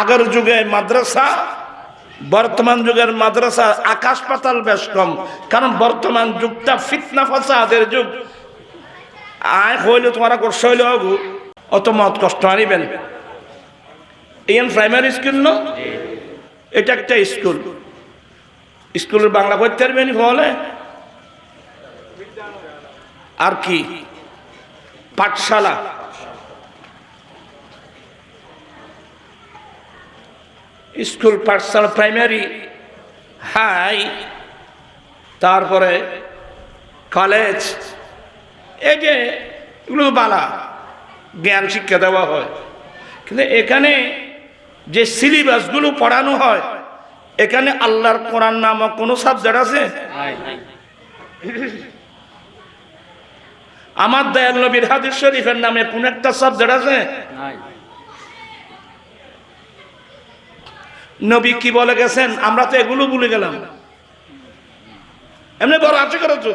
আগের যুগে মাদ্রাসা, বর্তমান যুগের মাদ্রাসা আকাশ পাতাল বেশ কম। কারণ বর্তমান যুগটা ফিতনা ফাসাদের যুগ। আয় হইলে তোমারা কষ্ট হইলে হবু, অত মত কষ্ট আনিবেন। এই প্রাইমারি স্কুল ন? এটা একটা স্কুল। স্কুলের বাংলা করতে পারবেন বলে? আর কি? পাঠশালা। স্কুল পাঠশালা প্রাইমারি হাই তারপরে কলেজ এই যে এগুলো বালা জ্ঞান শিক্ষা দেওয়া হয়। কিন্তু এখানে যে সিলেবাসগুলো পড়ানো হয় এখানে আল্লাহর কোরআন নামক কোনো সাবজেক্ট আছে? আমার দয়াল নবীর হাদিস শরীফের নামে কোন একটা সাবজেক্ট আছে? নবী কি বলে গেছেন? আমরা তো এগুলো ভুলে গেলাম। এমনি বড় আছে করো তো।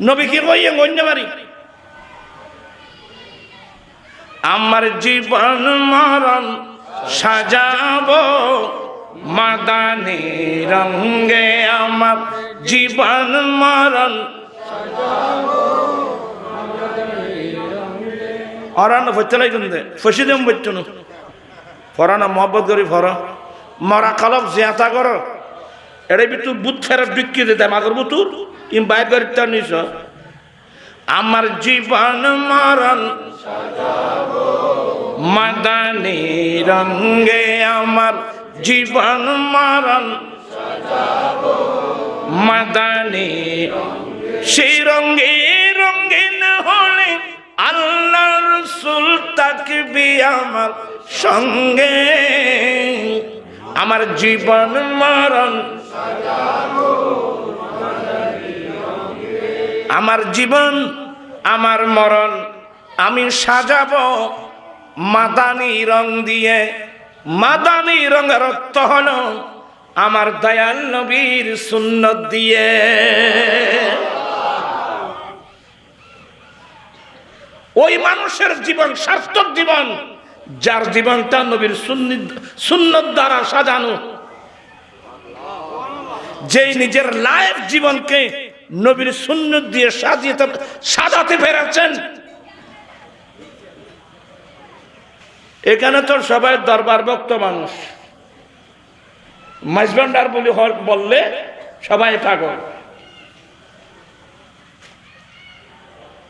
নবী কি কইয়ে অন্য বাড়ি আমার জীবন মরণ সাজাবো মাদানি রঙ্গে আমার জীবন মরণ অরান ফেলাই দে ফসি দেম বচ্চন ফরানা মহব্বত করি ফর মরা কলব জিয়াতা কর। এড়ে বিতুর বুথ ফেরত বিক্রি দিতে মাগর বুতুর ইম বাইর করি তার নিস আমার জীবন মরণ মাদানি রঙ্গে আমার জীবন মরণ মাদানি সেই রঙ্গে রঙ্গিন হলে আল্লাহ রসুল তাকবি আমার সঙ্গে। আমার জীবন মরণ। আমার জীবন, আমার মরণ, আমি সাজাব মাদানি রং দিয়ে। মাদানি রঙের অর্থ হল আমার দয়াল নবীর সুন্নত দিয়ে। ওই মানুষের জীবন, সার্থক জীবন যার জীবনটা নবীর সুন্নত দ্বারা সাজানো। যেই নিজের লাইফ জীবনকে নবীর সুন্নত দিয়ে সাজিয়ে সাজাতে পেরেছেন। এখানে তো সবাই দরবার ভক্ত মানুষ। মাইজবান্ডার বলে বললে সবাই পাগল।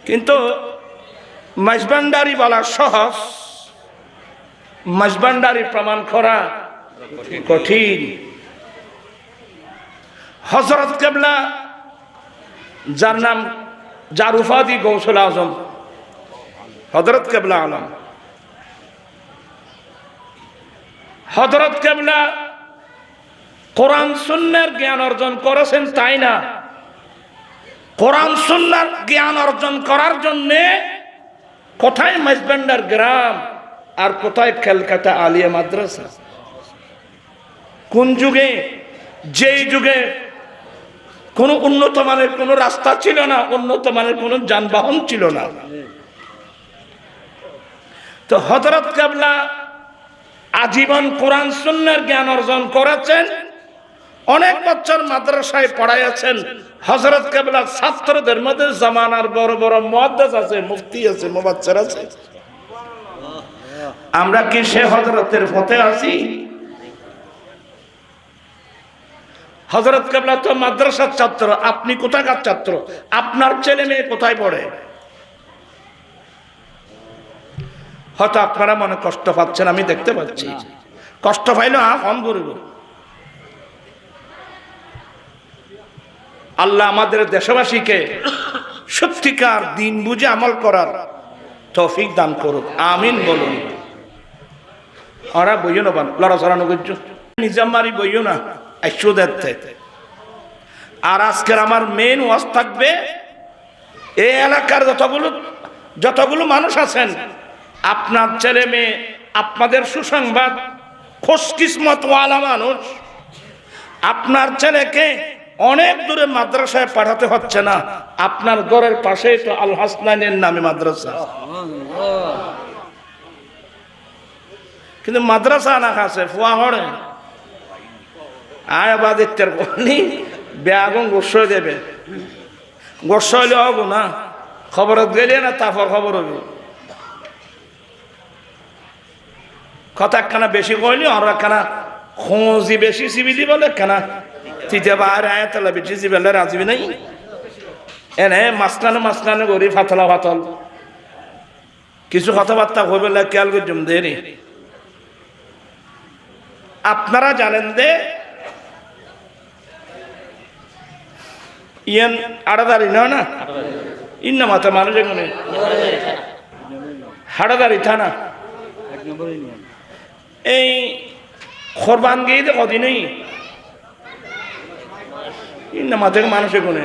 কিন্তু মাইজবান্ডারি বলা সহজ। মাইজবান্ডারি প্রমাণ করা কঠিন। হজরত কেবলা, যার নাম যার উপাধি গৌসল আজম হজরত কেবলা আলম। হজরত কেবলা কোরআন সুন্নার জ্ঞান অর্জন করেছেন, তাই না? কোরআন সুন্নার জ্ঞান অর্জন করার জন্যে কোথায় মাইজবান্ডার গ্রাম? আর কোথায় ক্যালকাটা আলিয়া মাদ্রাসা? কোন যুগে? যেই যুগে কোনো উন্নত মানের কোনো রাস্তা ছিল না, উন্নত মানের কোনো যানবাহন ছিল না। তো হজরত কাবলা আজীবন কোরআন, সুন্নার জ্ঞান অর্জন করেছেন, অনেক বছর মাদ্রাসায় পড়াইয়াছেন। হজরত কাবলা ছাত্রদের মধ্যে জামানার বড় বড় মহাদ্দাস আছে, মুফতি আছে মোবাচ্চার আছে। আমরা কি সে হজরতের পথে আছি? হজরত কাবলা তো মাদ্রাসার ছাত্র, আপনি কোথাকার ছাত্র? আপনার ছেলে মেয়ে কোথায় পড়ে? হয়তো আপনারা মনে কষ্ট পাচ্ছেন, আমি দেখতে পাচ্ছি। কষ্ট পাইলে আ ফোন করব আল্লাহ আমাদের দেশবাসীকে সত্যিকার দিন বুঝে আমল করার তৌফিক দান করুক। আমিন বলুন। ওরা বইও না লড়া চড়ানো করছ। নিজামারি বইও না একশো দেখতে আর আজকের আমার মেন ওয়াজ থাকবে, এই এলাকার যতগুলো যতগুলো মানুষ আছেন, আপনার ছেলে মেয়ে, আপনাদের সুসংবাদ, খোশকিসমত ওয়ালা মানুষ, আপনার ছেলেকে অনেক দূরে মাদ্রাসায় পাঠাতে হচ্ছে না। আপনার ঘরের পাশেই তো আল হাসনানের নামে মাদ্রাসা। কিন্তু মাদ্রাসা না খাসে, ফুয়া হরে আয় আবার দেখতে করনি বেআগুন গোস্ব দেবে। গোস্ব হইলে হব না। খবরত গেলে না, তারপর খবর হইব। কথা একখানা বেশি কইলি, আর একখানা খোঁজি বেশি সিবিলি বলে, একখানা তিতে বার আয় তাহলে বেশি সিবিলে রাজবি নাই। এনে মাসলানে মাসলানে করি ফাতলা ফাতল। কিছু কথাবার্তা বলে খেয়াল করছুম দেরি। আপনারা জানেন যে ইয়ান আড়াদারি না না? ইন্না মাথা মানুষ এখানে। হাড়াদারি থানা। এই খরবান গিয়ে তো কদিনই? ইন্না মাথা মানুষ এখানে।